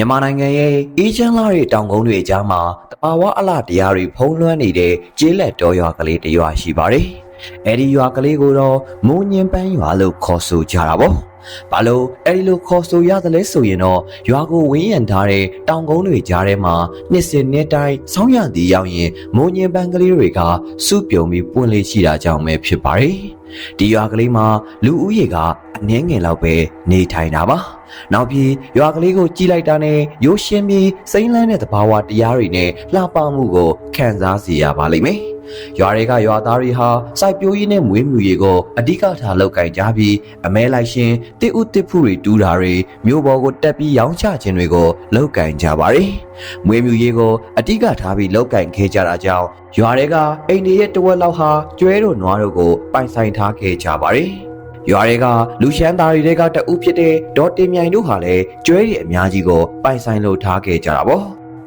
မြန်မာနိုင်ငံရဲ့အေးချမ်းလာတဲ့တောင်ကုန်းတွေအကြားမှာတဘာဝအလားတရားတွေဖုံးလွှမ်းနေတဲ့ကျေးလက်တော်ရွာကလေးတစ်ရွာရှိပါတယ်။အဲဒီရွာကလေးကိုတော့မိုးညင်ပန်းရွာလို့ခေါ်ဆိုကြတာပေါ့။ဘာလို့အဲဒီလိုခေါ်ဆိုရသလဲဆိုရင်တော့ရွာကိုဝင်းရံထားတဲ့တောင်ကုန်းတွေကြားထဲမှာနှစ်စဉ်နှစ်တိုင်းဆောင်းရသည်ရောက်ရင်မိုးညင်ပန်းကလေးတွေကစုပြုံပြီးပွင့်လေးရှိတာကြောင့်ပဲဖြစ်ပါတယ်။ဒီရွာကလေးမှာလူဦးရေကအနည်းငယ်လောက်ပဲနေထိုင်တာပါ။ နောက်ပြီးရွာကလေးကိုကြည့်လိုက်တာနဲ့ရိုးရှင်းပြီးစိမ့်လန်းတဲ့သဘာဝတရားတွေနဲ့လှပမှုကိုခံစားစေရပါလိမ့်မယ်။ရွာတွေကရွာသားတွေဟာစိုက်ပျိုးရေးနဲ့မွေးမြူရေးကိုအဓိကထားလုပ်ကင်ကြပြီးအမဲလိုက်ရှင်တစ်ဥတစ်ဖူတွေတူးတာတွေမြို့ပေါ်ကိုတက်ပြီးရောင်းချခြင်းတွေကိုလုပ်ကင်ကြပါတယ်။မွေးမြူရေးကိုအဓိကထားပြီးလုပ်ကင်ခဲ့ကြတာကြောင့်ရွာတွေကအိမ်တွေရဲ့တဝက်လောက်ဟာကျွဲတို့နွားတို့ကိုပိုင်ဆိုင်ထားခဲ့ကြပါတယ်။ ရွာတွေကလူရှမ်းသားတွေကတအုပ်ဖြစ်တဲ့ဒေါ်တင်မြိုင်တို့ဟာလည်းကျွဲရီအများကြီးကိုပိုင်ဆိုင်လို့ထားခဲ့ကြတာပေါ့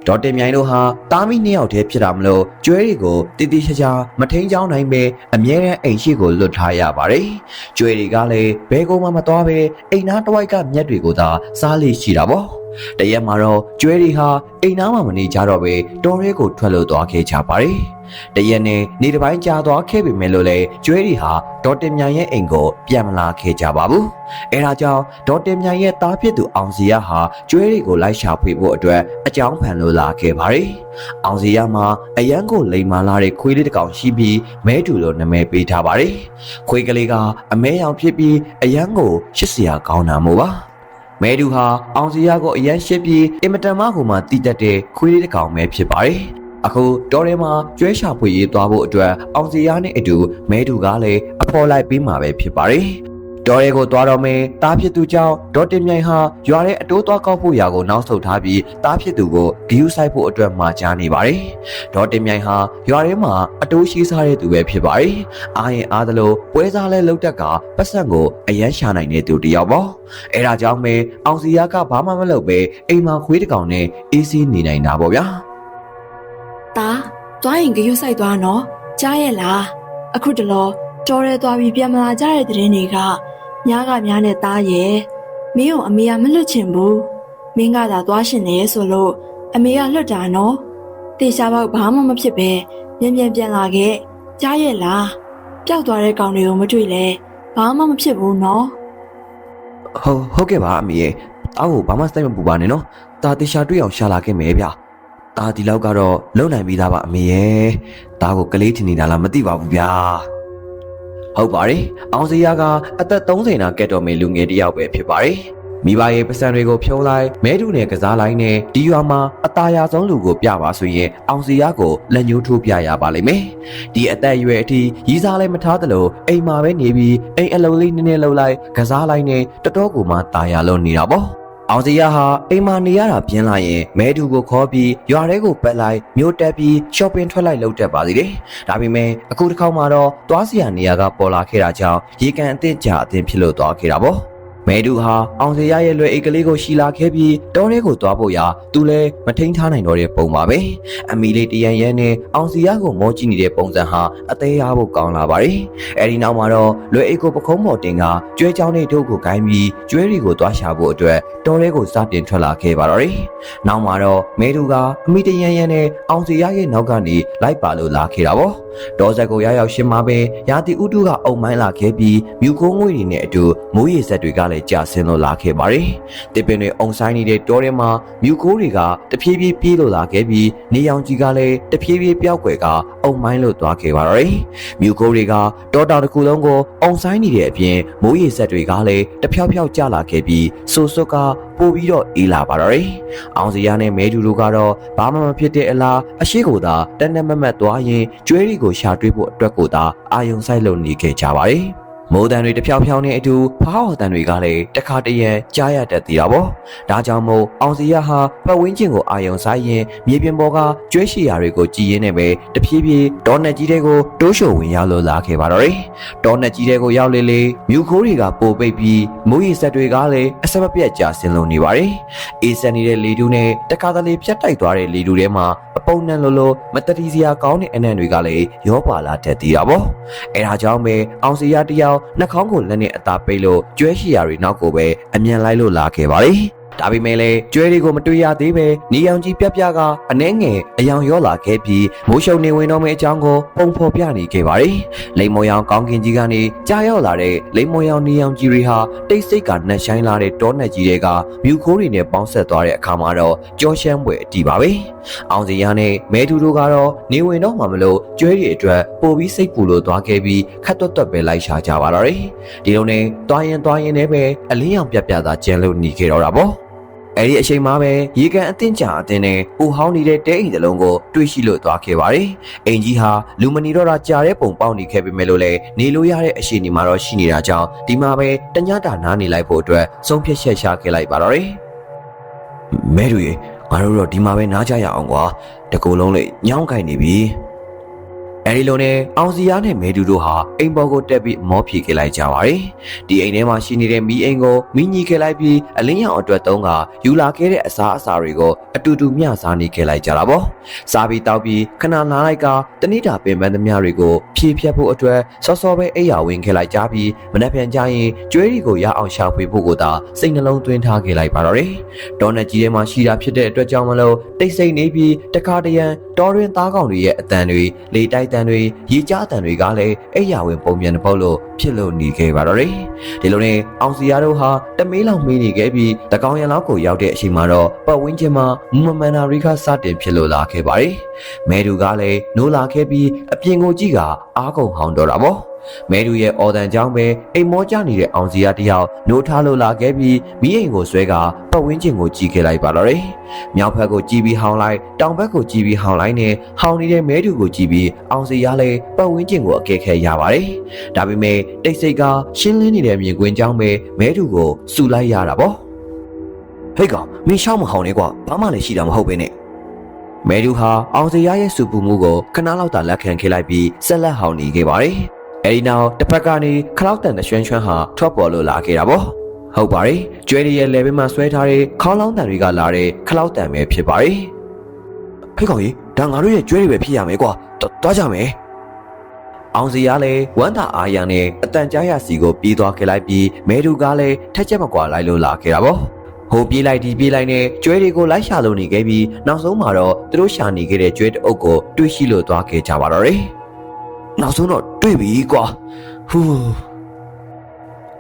ဒေါ်တင်မြိုင်တို့ဟာတားမိနှစ်ယောက်တည်းဖြစ်တာမလို့ကျွဲရီကိုတိတိကျကျမထိန်ချောင်းနိုင်ပဲအမြဲတမ်းအိမ်ရှိကိုလွတ်ထားရပါတယ်ကျွဲရီကလည်းဘဲကုန်းမှမသွားပဲအိမ်သားတစ်ဝိုက်ကမြက်တွေကိုသာစားလေရှိတာပေါ့ တရက်မှာတော့ကျွဲရီဟာအိမ်သားမှမနေကြတော့ပဲတော်ရဲကိုထွက်လို့သွားခဲ့ကြပါတယ်တရက်နဲ့နေတစ်ပိုင်းကြာသွားခဲ့ပြီမဲ့လို့လေကျွဲရီဟာဒေါ်တင်မြိုင်ရဲ့အိမ်ကိုပြန်မလာခဲ့ကြပါဘူးအဲဒါကြောင့်ဒေါ်တင်မြိုင်ရဲ့သားဖြစ်သူအောင်စီရဟာကျွဲရီကိုလိုက်ရှာဖွေဖို့အတွက်အကြောင်းဖန်လို့လာခဲ့ပါတယ်အောင်စီရမှာအရန်ကိုလိမ်မာလာတဲ့ခွေးလေးတစ်ကောင်ရှိပြီးမဲတူလို့နာမည်ပေးထားပါတယ်ခွေးကလေးကအမဲရောင်ဖြစ်ပြီးအရန်ကိုရှစ်စရာကောင်းတာမို့ပါ မဲတူဟာအောင်စီရကိုအရန်ရှစ်ပြီးအင်မတန်မှကိုမှတီးတက်တဲ့ခွေးလေးတစ်ကောင်ပဲဖြစ်ပါတယ်အခုတော်ထဲမှာကျွဲရှာဖွေရေးသွားဖို့အတွက်အောင်စီရနဲ့အတူမဲတူကလည်းအဖော်လိုက်ပြီးမှာပဲဖြစ်ပါတယ်။ တော်ရဲကိုသွားတော့မယ်တားဖြစ်သူကြောင့်ဒေါ်တင်မြိုင်ဟာရွာထဲအတိုးသွားကောက်ဖို့ရာကိုနောက်ဆုတ်ထားပြီးတားဖြစ်သူကိုဂီယူဆိုင်ဖို့အတွက်မှာကြားနေပါတယ်။ဒေါ်တင်မြိုင်ဟာရွာထဲမှာအတိုးရှိစားတဲ့သူပဲဖြစ်ပါတယ်။အားရင်အားသလိုပွဲစားလဲလှုပ်တက်ကပတ်စံကိုအယမ်းရှာနိုင်တဲ့သူတစ်ယောက်ပေါ့။အဲဒါကြောင့်ပဲအောင်စီရကဘာမှမလုပ်ပဲအိမ်မှာခွေးတစ်ကောင်နဲ့အေးဆေးနေနိုင်တာပေါ့ဗျာ။တာသွားရင်ဂရုစိုက်သွားနော်ကြားရဲ့လားအခုတလောတော်ရဲသွားပြီးပြန်မလာကြတဲ့တဲ့င်းတွေက မြားကမြားနဲ့သားရဲ့မင်းကိုအမေကမလွတ်ချင်ဘူးမင်းကသာသွားရှင်နေဆိုလို့အမေကလွတ်တာနော်တေချာပေါက်ဘာမှမဖြစ်ပဲမြန်မြန်ပြန်လာခဲ့ကြားရဲ့လားပျောက်သွားတဲ့ကောင်တွေကိုမတွေ့လဲဘာမှမဖြစ်ဘူးနော်ဟုတ်ဟုတ်ကဲ့ပါအမေတောင်းကိုဘာမှစိတ်မပူပါနဲ့နော်ဒါတေချာတွေ့အောင်ရှာလာခဲ့မယ်ဗျာဒါဒီလောက်ကတော့လုံနိုင်ပြီးသားပါအမေရဲ့ဒါကိုကလေးထင်နေတာလားမသိပါဘူးဗျာ ဟုတ်ပါတယ်အောင်စရာကအသက်30နာကက်တော်မေလူငယ်တစ်ယောက်ပဲဖြစ်ပါတယ်မိဘရဲ့ပစံတွေကိုဖြုံးလိုက်မဲတူနဲ့ကစားလိုက်နဲ့ဒီရွာမှာအตาရဆုံးလူကိုပြပါဆိုရင်အောင်စီရကိုလက်ညှိုးထိုးပြရပါလိမ့်မယ်ဒီအသက်အရွယ်အထိရီးစားလည်းမထားသလိုအိမ်မှာပဲနေပြီးအိမ်အလုံးလေးနည်းနည်းလှုပ်လိုက်ကစားလိုက်နဲ့တတော်ကူမှตาရလုံးနေတာပေါ့ အောင်စီရဟာအိမ်မှာနေရတာပြင်းလာရင်မဲတူကိုခေါ်ပြီးရွာထဲကိုပက်လိုက်မြို့တက်ပြီး shopping ထွက်လိုက်လုပ်တတ်ပါသေးတယ်။ဒါပေမဲ့အခုတစ်ခေါက်မှာတော့သွားစီရနေရာကပေါ်လာခဲ့တာကြောင့်ရေကန်အသင့်ကြာအသင့်ဖြစ်လို့သွားခဲ့တာပေါ့။ မဲတူဟာအောင်စီရရဲ့လွယ်အိတ်ကလေးကိုရှီလာခဲ့ပြီးတောထဲကိုသွားဖို့ရာသူလည်းမထိန်ထားနိုင်တော့တဲ့ပုံပါပဲ။အမီလေးတရန်ရဲနဲ့အောင်စီရကိုမောကြည့်နေတဲ့ပုံစံဟာအသေးရဖို့ကောင်းလာပါတယ်။အဲဒီနောက်မှာတော့လွယ်အိတ်ကိုပခုံးပေါ်တင်ကကျွဲချောင်းလေးတို့ကိုဂိုင်းပြီးကျွဲတွေကိုသွားရှာဖို့အတွက်တောထဲကိုစတင်ထွက်လာခဲ့ပါတော့တယ်။နောက်မှာတော့မဲတူကအမီတရန်ရဲနဲ့အောင်စီရရဲ့နောက်ကနေလိုက်ပါလို့လာခဲ့တာပေါ့။ ဒေါ်ဆက်ကိုရရောက်ရှင်းမှာပဲရာတီဥတုကအုံမိုင်းလာခဲ့ပြီးမြူကုန်းငွေတွေနဲ့အတူမိုးရေဆက်တွေကလည်းကြာဆင်းလို့လာခဲ့ပါတယ်။တစ်ပင်တွေအုံဆိုင်နေတဲ့တောထဲမှာမြူကိုးတွေကတဖြည်းဖြည်းပြေးလို့လာခဲ့ပြီးနေရောင်ကြီးကလည်းတဖြည်းဖြည်းပျောက်ကွယ်ကအုံမိုင်းလို့သွားခဲ့ပါတော့တယ်။မြူကိုးတွေကတောတောင်တစ်ခုလုံးကိုအုံဆိုင်နေတဲ့အပြင်မိုးရေဆက်တွေကလည်းတဖြောက်ဖြောက်ကျလာခဲ့ပြီးဆိုစွတ်ကပို့ပြီးတော့အေးလာပါတော့တယ်။အောင်စရာနဲ့မဲတူတို့ကတော့ဘာမှမဖြစ်တဲ့အလားအရှိကိုသာတန်းတန်းမတ်မတ်သွားရင်ကျွဲရီကိုရှာတွေးဖို့အတွက်ကိုသာအာယုံဆိုင်လုံနေခဲ့ကြပါတယ်။မိုးတန်တွေတဖြောင်ဖြောင်နဲ့အတူဖားဟော်တန်တွေကလည်းတခါတရံကြားရတတ်သေးတာပေါ့။ဒါကြောင့်မို့အောင်စီရဟာပတ်ဝန်းကျင်ကိုအာယုံဆိုင်ရင်မြေပြင်ပေါ်ကကျွဲရှိရာတွေကိုကြည်ရင်းနဲ့ပဲတဖြည်းဖြည်းဒေါ်နက်ကြီးတွေကိုတိုးရှို့ဝင်ရောက်လို့လာခဲ့ပါတော့တယ်။ဒေါ်နက်ကြီးတွေကိုရောက်လေလေမြူခိုးတွေကပိုပိတ်ပြီးမိုးရီဆက်တွေကလည်းအဆက်မပြတ်ကြာဆင်းလုံနေပါတယ်။အေးဆက်နေတဲ့လေတူးနဲ့တခါတလေဖြတ်တိုက်သွားတဲ့လေတူးထဲမှာအ ပုံနဲ့လိုလိုမတတိစရာကောင်းတဲ့အနံ့တွေကလည်းရောပါလာတတ်သေးတာပေါ့။အဲဒါကြောင့်ပဲအောင်စီရတယောက်နှာခေါင်းကိုလက်နဲ့အသာပိတ်လို့ကျွဲရှိရာတွေနောက်ကိုပဲအမြန်လိုက်လို့လာခဲ့ပါလေ ဒါပေမဲ့လည်းကျွဲတွေကိုမတွေ့ရသေးပဲနေရောင်ကြီးပြက်ပြကအနှဲငယ်အယောင်ရောလာခဲ့ပြီးမိုးရှုံနေဝင်တော့မယ့်အကြောင်းကိုပုံဖော်ပြနေခဲ့ပါတယ်။လိမ်မော်ရောင်ကောင်းကင်ကြီးကနေကြားရောက်လာတဲ့လိမ်မော်ရောင်နေရောင်ကြီးတွေဟာတိတ်ဆိတ်ကနှက်ဆိုင်လာတဲ့တောနက်ကြီးတွေကမြူခိုးတွေနဲ့ပေါင်းဆက်သွားတဲ့အခါမှာတော့ကြောရှမ်းပွဲအတီးပါပဲ။အောင်စီရနဲ့မဲတူတို့ကတော့နေဝင်တော့မှမလို့ကျွဲတွေအတွက်ပိုပြီးစိတ်ပူလို့သွားခဲ့ပြီးခတ်တွတ်တွတ်ပဲလိုက်ရှာကြပါတော့တယ်။ဒီလိုနဲ့တွားရင်တွားရင်လည်းပဲအလင်းရောင်ပြက်ပြသာကျန်လို့หนีခဲ့တော့တာပေါ့။ အဲ့ဒီအချိန်မှာပဲရေကန်အတင်းကြာအတင်းနဲ့ပူဟောင်းနေတဲ့တဲအိမ်တစ်လုံးကိုတွေ့ရှိလို့သွားခဲ့ပါတယ်။အိမ်ကြီးဟာလူမနီတော့တာကြာတဲ့ပုံပေါက်နေခဲ့ပေမဲ့လို့လည်းနေလို့ရတဲ့အခြေအနေမှာတော့ရှိနေတာကြောင့်ဒီမှာပဲတညတာနားနေလိုက်ဖို့အတွက်ဆုံးဖြတ်ချက်ရှာခဲ့လိုက်ပါတော့တယ်။မဲတို့ရေငါတို့တော့ဒီမှာပဲနားကြရအောင်ကွာ။တကူလုံးလေးညောင်းကြိုင်နေပြီ။ အဲဒီလိုနဲ့အောင်စီယာနဲ့မဲတူတို့ဟာအိမ်ပေါ်ကိုတက်ပြီးမောဖြေခဲ့လိုက်ကြပါတယ်။ဒီအိမ်ထဲမှာရှိနေတဲ့မီးအိမ်ကိုမီးညှိခဲ့လိုက်ပြီးအလင်းရောင်အတွက်သုံးကယူလာခဲ့တဲ့အစားအစာတွေကိုအတူတူမျှစားနေခဲ့လိုက်ကြတာပေါ့။စားပြီးတောက်ပြီးခဏနားလိုက်ကတနေ့တာပင်ပန်းသမျှတွေကိုဖြည့်ဖြတ်ဖို့အတွက်စောစောပဲအိယာဝင်ခဲ့လိုက်ကြပြီးမနှက်ပြန်ကြရင်ကျွဲတွေကိုရအောင်ရှာဖွေဖို့ကိုသာစိတ်နှလုံးသွင်းထားခဲ့လိုက်ပါတော့တယ်။ဒေါ်နက်ကြီးထဲမှာရှိတာဖြစ်တဲ့အတွက်ကြောင့်မလို့တိတ်ဆိတ်နေပြီးတခါတရံတော်တွင်သားကောင်တွေရဲ့အတန်တွေလေတိုက်တန်တွေရေကြားတန်တွေကလည်းအိယာဝင်ပုံပြန်တစ်ပုတ်လို့ဖြစ်လို့နေခဲ့ပါတော့တယ်။ဒီလိုနဲ့အောင်စီယာတို့ဟာတမေးလောက်မေးနေခဲ့ပြီးတကောင်ရံလောက်ကိုရောက်တဲ့အချိန်မှာတော့ပတ်ဝန်းကျင်မှာမူမမန်နာရိခစတင်ဖြစ်လို့လာခဲ့ပါတယ်။မဲတူကလည်းနိုးလာခဲ့ပြီးအပြင်ကိုကြည့်ကအားကုန်ဟောင်းတော့တာပေါ့။ မဲတူရဲ့အော်တန်ကြောင့်ပဲအိမ်မောကျနေတဲ့အောင်စီယာတယောက်နိုးထားလို့လာခဲ့ပြီးမိအိမ်ကိုဆွဲကပတ်ဝန်းကျင်ကိုကြည့်ခဲ့လိုက်ပါတော့တယ်။မြောက်ဘက်ကိုကြည့်ပြီးဟောင်းလိုက်တောင်ဘက်ကိုကြည့်ပြီးဟောင်းလိုက်နဲ့ဟောင်းနေတဲ့မဲတူကိုကြည့်ပြီးအောင်စီယာလည်းပတ်ဝန်းကျင်ကိုအကဲခဲရပါတယ်။ဒါပေမဲ့တိတ်ဆိတ်ကရှင်းလင်းနေတဲ့မြင်ကွင်းကြောင့်ပဲမဲတူကိုစူလိုက်ရတာပေါ့။ဟေ့ကောင်မင်းရှောင်းမဟောင်းနေကွာဘာမှလည်းရှိတာမဟုတ်ပဲနဲ့မဲတူဟာအောင်စရာရဲ့စူပူမှုကိုခဏလောက်သာလက်ခံခဲ့လိုက်ပြီးဆက်လက်ဟောင်းနေခဲ့ပါတယ်။ အဲဒီနောက်တစ်ဖက်ကနေခလောက်တန်တဲ့ရွှန်းရွှန်းဟာထွက်ပေါ်လို့လာခဲ့တာပေါ့။ဟုတ်ပါတယ်။ကျွဲရရဲ့လေဘင်းမှာဆွဲထားတဲ့ခေါင်းလောင်းတန်တွေကလာတဲ့ခလောက်တန်ပဲဖြစ်ပါတယ်။ဖေးကောင်ကြီးဒါငါတို့ရဲ့ကျွဲတွေပဲဖြစ်ရမယ်ကွာ။တွားကြမယ်။အောင်စီရလည်းဝမ်းသာအားရနဲ့အတန်ကြားရစီကိုပြေးသွားခဲ့လိုက်ပြီးမဲတူကလည်းထက်ချက်မကွာလိုက်လို့လာခဲ့တာပေါ့။ဟိုပြေးလိုက်ဒီပြေးလိုက်နဲ့ကျွဲတွေကိုလိုက်ရှာလို့နေခဲ့ပြီးနောက်ဆုံးမှာတော့သူတို့ရှာနေခဲ့တဲ့ကျွဲတအုပ်ကိုတွေ့ရှိလို့သွားခဲ့ကြပါတော့တယ်။ နောက်ဆုံးတော့တွေ့ပြီကွာ။ဟူး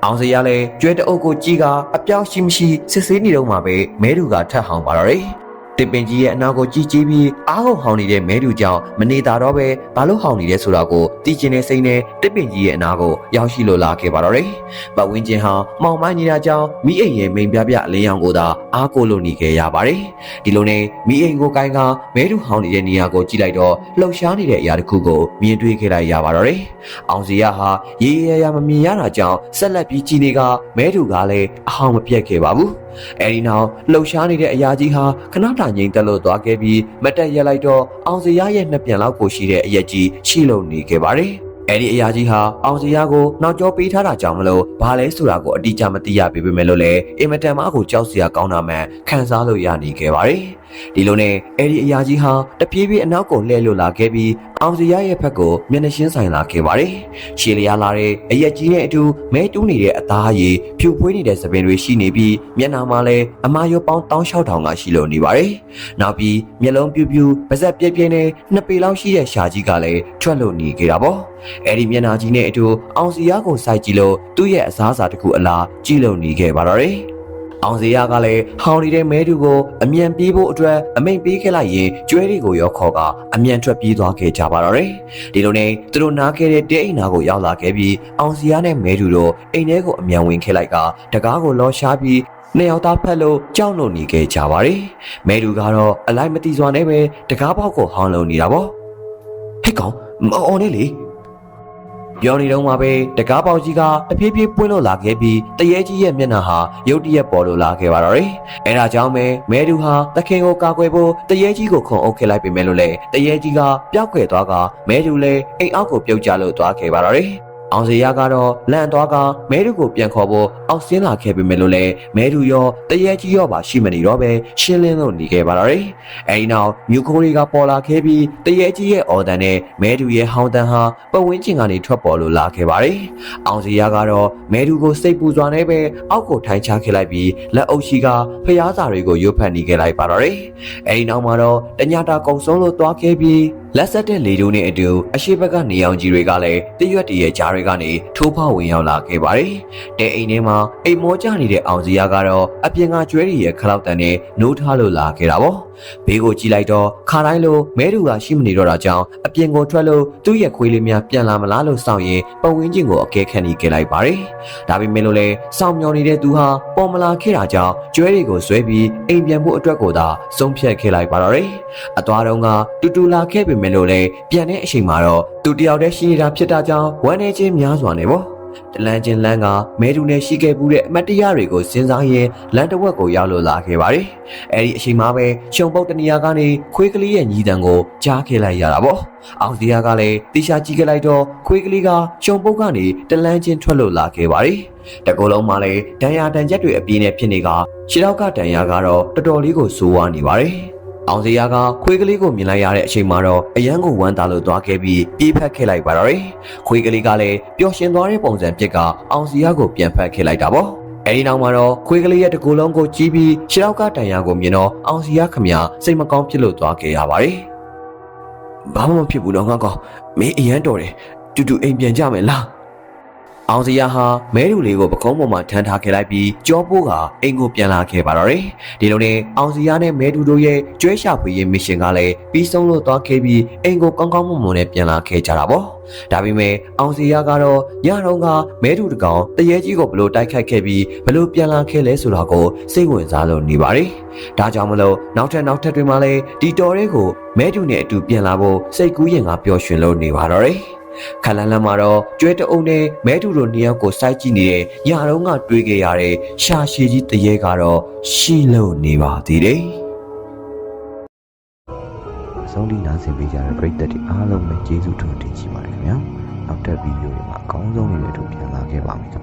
အောင်စရာလဲကျွဲတအုပ်ကိုကြည့်ကအပြောင်းရှိမရှိစစ်ဆေးနေတော့မှပဲမဲတူကထပ်ဟောင်းပါတော့တယ်။ တင်ပင်ကြီးရဲ့အနာကိုကြည့်ကြည့်ပြီးအားကုန်ဟောင်းနေတဲ့မဲတူကြောင့်မနေတာတော့ပဲဘာလို့ဟောင်းနေလဲဆိုတာကိုသိကျင်တဲ့စိတ်နဲ့တင်ပင်ကြီးရဲ့အနာကိုရောက်ရှိလို့လာခဲ့ပါတော့တယ်။ပတ်ဝန်းကျင်ဟာမှောင်မိုင်းနေတာကြောင့်မိအိမ်ရဲ့မိန်ပြပြအလင်းရောင်ကိုသာအားကိုလို့နေခဲ့ရပါတယ်။ဒီလိုနဲ့မိအိမ်ကိုကိုင်းကမဲတူဟောင်းနေတဲ့နေရာကိုကြည့်လိုက်တော့လှုပ်ရှားနေတဲ့အရာတစ်ခုကိုမြင်တွေ့ခဲ့လိုက်ရပါတော့တယ်။အောင်စီရဟာရေရရမမြင်ရတာကြောင့်ဆက်လက်ပြီးကြည်နေကမဲတူကလည်းအဟောင်မပြတ်ခဲ့ပါဘူး။ အဲဒီနောက်လှုပ်ရှားနေတဲ့အရာကြီးဟာခဏတာငိမ့်သက်လို့သွားခဲ့ပြီးမတက်ရက်လိုက်တော့အောင်စရာရဲ့နှစ်ပြန်လောက်ကိုရှိတဲ့အရက်ကြီးရှိလုံနေခဲ့ပါတယ်။အဲ့ဒီအရာကြီးဟာအောင်စရာကိုနောက်ကျောပေးထားတာကြောင့်မလို့ဘာလဲဆိုတာကိုအတိအကျမသိရပေပေမဲ့လို့လည်းအင်မတန်မှကိုကြောက်စရာကောင်းတာမှန်ခံစားလို့ရနေခဲ့ပါတယ်။ ဒီလိုနဲ့အဲ့ဒီအရာကြီးဟာတပြေးပြေးအနောက်ကိုလှည့်လို့လာခဲ့ပြီးအောင်စရာရဲ့ဘက်ကိုမျက်နှာရှင်းဆိုင်လာခဲ့ပါတယ်။ရှည်လျားလာတဲ့အရက်ကြီးနဲ့အတူမဲတူးနေတဲ့အသားရည်ဖြူဖွေးနေတဲ့သပင်တွေရှိနေပြီးမျက်နှာမှာလည်းအမာရောပေါင်း16000ကရှိလို့နေပါတယ်။နောက်ပြီးမျက်လုံးပြူးပြူးပါးစပ်ပြည့်ပြည့်နဲ့နှစ်ပေလောက်ရှိတဲ့ရှာကြီးကလည်းထွက်လို့နေခဲ့တာပေါ့။အဲ့ဒီမျက်နှာကြီးနဲ့အတူအောင်စရာကိုစိုက်ကြည့်လို့သူ့ရဲ့အစားအစာတစ်ခုအလားကြည့်လို့နေခဲ့ပါတော့တယ်။ အောင်စရာကလည်းဟောင်းနေတဲ့မဲတူကိုအမြန်ပြေးဖို့အတွက်အမိန်ပေးခဲ့လိုက်ရင်ကျွဲတွေကိုရောခေါ်ကအမြန်ထွက်ပြေးသွားခဲ့ကြပါတော့တယ်။ဒီလိုနဲ့သူတို့နားခဲ့တဲ့တဲအိမ်နာကိုရောက်လာခဲ့ပြီးအောင်စရာနဲ့မဲတူတို့အိမ်ထဲကိုအမြန်ဝင်ခဲ့လိုက်ကတကားကိုလောရှားပြီးနှစ်ယောက်သားဖက်လို့ကြောက်လို့နေခဲ့ကြပါတယ်။မဲတူကတော့အလိုက်မတီစွာနဲ့ပဲတကားပေါက်ကိုဟောင်းလုံနေတာပေါ့။ဟဲ့ကောင်မအောင်နဲ့လေ ပြောနေတော့မှပဲတကားပေါက်ကြီးကတဖြည်းဖြည်းပွင့်လို့လာခဲ့ပြီးတရေကြီးရဲ့မျက်နှာဟာရုတ်တရက်ပေါ်လို့လာခဲ့ပါတော့တယ်။အဲဒါကြောင့်ပဲမဲတူဟာတခင်ကိုကာကွယ်ဖို့တရေကြီးကိုခုံအုပ်ခဲ့လိုက်ပေမဲ့လို့လေတရေကြီးကပျောက်ကွယ်သွားကမဲတူလည်းအိမ်အောက်ကိုပြုတ်ကျလို့သွားခဲ့ပါတော့တယ်။ အောင်စီရကတော့လန့်သွားကမဲတူကိုပြန်ခေါ်ဖို့အောက်ဆင်းလာခဲ့ပေမဲ့လို့လည်းမဲတူရောတရေကြီးရောပါရှိမနေတော့ပဲရှင်းလင်းလို့နေခဲ့ပါတော့တယ်။အဲဒီနောက်မြူခိုးတွေကပေါ်လာခဲ့ပြီးတရေကြီးရဲ့အော်တန်နဲ့မဲတူရဲ့ဟောင်းတန်ဟာပဝင်းကျင်ကနေထွက်ပေါ်လို့လာခဲ့ပါတယ်။အောင်စီရကတော့မဲတူကိုစိတ်ပူစွာနဲ့ပဲအောက်ကိုထိုင်ချခဲ့လိုက်ပြီးလက်အုပ်ရှိကဖျားစာတွေကိုရွတ်ဖတ်နေခဲ့လိုက်ပါတော့တယ်။အဲဒီနောက်မှာတော့တညတာကုံဆုံးလို့သွားခဲ့ပြီး လက်ဆက်တဲ့လေတုံးနဲ့အတူအရှိဘက်ကနေအောင်ကြီးတွေကလည်းတရွက်တရဲ့ကြားတွေကနေထိုးဖောက်ဝင်ရောက်လာခဲ့ပါတယ်။တဲအိမ်ထဲမှာအိမ်မောကျနေတဲ့အောင်စရာကတော့အပြင်ကကျွဲရီရဲ့ခလောက်တန်နဲ့နိုးထားလို့လာခဲ့တာပေါ့။ဘေးကိုကြည့်လိုက်တော့ခါတိုင်းလိုမဲတူကရှိမနေတော့တာကြောင့်အပြင်ကိုထွက်လို့သူ့ရဲ့ခွေးလေးများပြန်လာမလားလို့စောင့်ရင်ပဝင်းချင်းကိုအကဲခတ်နေခဲ့လိုက်ပါတယ်။ဒါပေမဲ့လို့လေစောင့်မျောနေတဲ့သူဟာပေါ်မလာခဲ့တာကြောင့်ကျွဲတွေကိုဆွဲပြီးအိမ်ပြန်ဖို့အတွက်ကိုသာဆုံးဖြတ်ခဲ့လိုက်ပါတော့တယ်။အသွားတုန်းကတူတူလာခဲ့ပေမဲ့လို့လေပြန်တဲ့အချိန်မှာတော့သူတယောက်တည်းရှိနေတာဖြစ်တာကြောင့်ဝမ်းနေခြင်းများစွာနေပေါ့တလန်းချင်းလန်းကမဲတူနဲ့ရှိခဲ့မှုတဲ့အမတ်တရားတွေကိုစဉ်းစားရင်လန်တဝက်ကိုရောက်လို့လာခဲ့ပါတယ်။အဲဒီအချိန်မှာပဲရှုံပုတ်တနေရာကနေခွေးကလေးရဲ့ညီတန်ကိုကြားခဲ့လိုက်ရတာပေါ့။အောင်စီယာကလည်းတေချာကြည့်ခဲ့လိုက်တော့ခွေးကလေးကရှုံပုတ်ကနေတလန်းချင်းထွက်လို့လာခဲ့ပါတယ်။တကူလုံးမှာလည်းဒဏ်ရာတန်ချက်တွေအပြင်းနဲ့ဖြစ်နေကခြေထောက်ကဒဏ်ရာကတော့တော်တော်လေးကိုဆိုးဝါးနေပါတယ်။ အောင်စရာကခွေးကလေးကိုမြင်လိုက်ရတဲ့အချိန်မှာတော့အယမ်းကိုဝမ်းသာလို့သွားခဲ့ပြီးပြေးဖက်ခဲ့လိုက်ပါတော့တယ်။ခွေးကလေးကလည်းပျော်ရွှင်သွားတဲ့ပုံစံဖြစ်ကအောင်စရာကိုပြန်ဖက်ခဲ့လိုက်တာပေါ့။အဲဒီနောက်မှာတော့ခွေးကလေးရဲ့တကူလုံးကိုကြီးပြီးခြေထောက်ကတန်ရာကိုမြင်တော့အောင်စရာခမရစိတ်မကောင်းဖြစ်လို့သွားခဲ့ရပါတယ်။ဘာမှမဖြစ်ဘူးတော့ငါကောင်မင်းအယမ်းတော်တယ်တူတူအိမ်ပြန်ကြမယ်လား။ အောင်စရာဟာမဲတူလေးကိုပကုံးပေါ်မှာထမ်းထားခဲ့လိုက်ပြီးကြောပိုးကအိမ်ကိုပြန်လာခဲ့ပါတော့တယ်။ဒီလိုနဲ့အောင်စရာနဲ့မဲတူတို့ရဲ့ကျွဲရှာဖွေရေးမစ်ရှင်ကလည်းပြီးဆုံးလို့သွားခဲ့ပြီးအိမ်ကိုကောင်းကောင်းမွန်မွန်နဲ့ပြန်လာခဲ့ကြတာပေါ့။ဒါပေမဲ့အောင်စရာကတော့ညတော့ကမဲတူတကောင်တရေကြီးကိုဘလို့တိုက်ခိုက်ခဲ့ပြီးဘလို့ပြန်လာခဲ့လဲဆိုတာကိုစိတ်ဝင်စားလို့နေပါတယ်။ဒါကြောင့်မလို့နောက်ထပ်နောက်ထပ်တွေမှာလည်းဒီတော်တွေကိုမဲတူနဲ့အတူပြန်လာဖို့စိတ်ကူးရင်ကပျော်ရွှင်လို့နေပါတော့တယ်။ ခလန်လန်မှာတော့ကျွဲတအုံနဲ့မဲတူတို့နှစ်ယောက်ကိုစိုက်ကြည့်နေတဲ့ညတုန်းကတွေးခဲ့ရတဲ့ရှာရှည်ကြီးတရေကတော့ရှိလို့နေပါသေးတယ်။အဆုံးထိနားဆင်ပေးကြတဲ့ပရိသတ်တွေအားလုံးပဲကျေးဇူးတင်တင်ရှိပါတယ်ခင်ဗျာနောက်ထပ်ဗီဒီယိုတွေမှာအကောင်းဆုံးတွေနဲ့တို့ပြန်လာခဲ့ပါမယ်ခင်ဗျာ